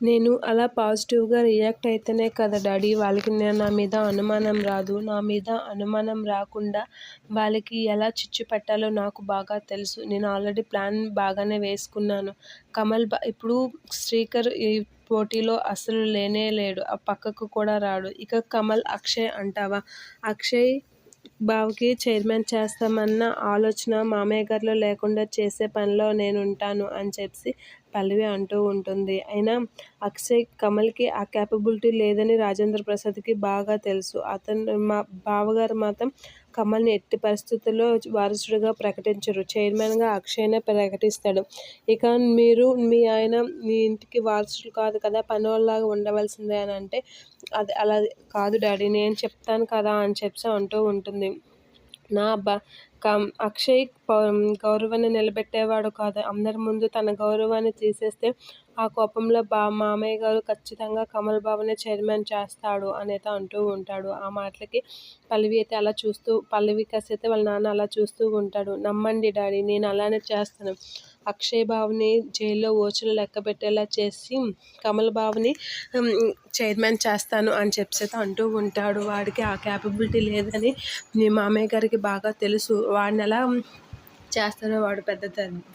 నేను అలా పాజిటివ్గా రియాక్ట్ అయితేనే కదా డాడీ వాళ్ళకి నా మీద అనుమానం రాదు. నా మీద అనుమానం రాకుండా వాళ్ళకి ఎలా చిచ్చు పెట్టాలో నాకు బాగా తెలుసు. నేను ఆల్రెడీ ప్లాన్ బాగానే వేసుకున్నాను. కమల్ బా ఇప్పుడు శ్రీకర్ ఈ పోటీలో అసలు లేనే లేడు. ఆ పక్కకు కూడా రాడు. ఇక కమల్ అక్షయ్ అంటావా? అక్షయ్ బావకి చైర్మన్ చేస్తామన్న ఆలోచన మామయ్య గారిలో లేకుండా చేసే పనిలో నేను ఉంటాను అని చెప్పి పల్లవి అంటూ ఉంటుంది. అయినా అక్షయ్ కమల్కి ఆ క్యాపబిలిటీ లేదని రాజేంద్ర ప్రసాద్కి బాగా తెలుసు. అతను మా బావగారు మాత్రం కమల్ని ఎట్టి పరిస్థితుల్లో వారసుడిగా ప్రకటించరు. చైర్మన్గా అక్షయ్నే ప్రకటిస్తాడు. ఇక మీరు మీ ఆయన మీ ఇంటికి వారసుడు కాదు కదా పనివాళ్ళలాగా ఉండవలసిందే అని అంటే అది అలా కాదు డాడీ నేను చెప్తాను కదా అని చెప్పి అంటూ ఉంటుంది. నా బ కం అక్షయ్ గౌరవాన్ని నిలబెట్టేవాడు కాదు. అందరి ముందు తన గౌరవాన్ని తీసేస్తే ఆ కోపంలో బా మామయ్య గారు ఖచ్చితంగా కమల్ బాబునే చైర్మన్ చేస్తాడు అనేది అంటూ ఉంటాడు. ఆ మాటలకి పల్లవి అయితే అలా చూస్తూ పల్లవి కసి అయితే వాళ్ళ నాన్న అలా చూస్తూ ఉంటాడు. నమ్మండి డాడీ నేను అలానే చేస్తాను. అక్షయ్ బాబుని జైల్లో ఓచులు లెక్క పెట్టేలా చేసి కమల్ బాబుని చైర్మన్ చేస్తాను అని చెప్పేసి అంటూ ఉంటాడు. వాడికి ఆ క్యాపబిలిటీ లేదని మీ మామయ్య గారికి బాగా తెలుసు. వాడిని ఎలా చేస్తారో వాడు పెద్ద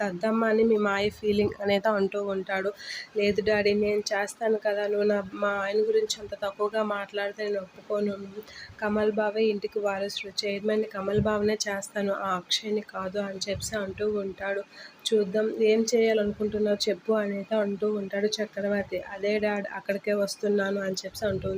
దద్దమ్మ అని మీ మాయ ఫీలింగ్ అనేది అంటూ ఉంటాడు. లేదు డాడీ నేను చేస్తాను కదా నువ్వు నా మా ఆయన గురించి అంత తక్కువగా మాట్లాడితే నేను ఒప్పుకోను. కమల్ బావే ఇంటికి వారసుడు. చైర్మన్ కమల్ బావనే చేస్తాను. ఆ అక్షయ్ని కాదు అని చెప్పి అంటూ ఉంటాడు. చూద్దాం ఏం చేయాలనుకుంటున్నావు చెప్పు అనేది అంటూ ఉంటాడు చక్రవర్తి. అదే డాడ్ అక్కడికే వస్తున్నాను అని చెప్పి అంటుంది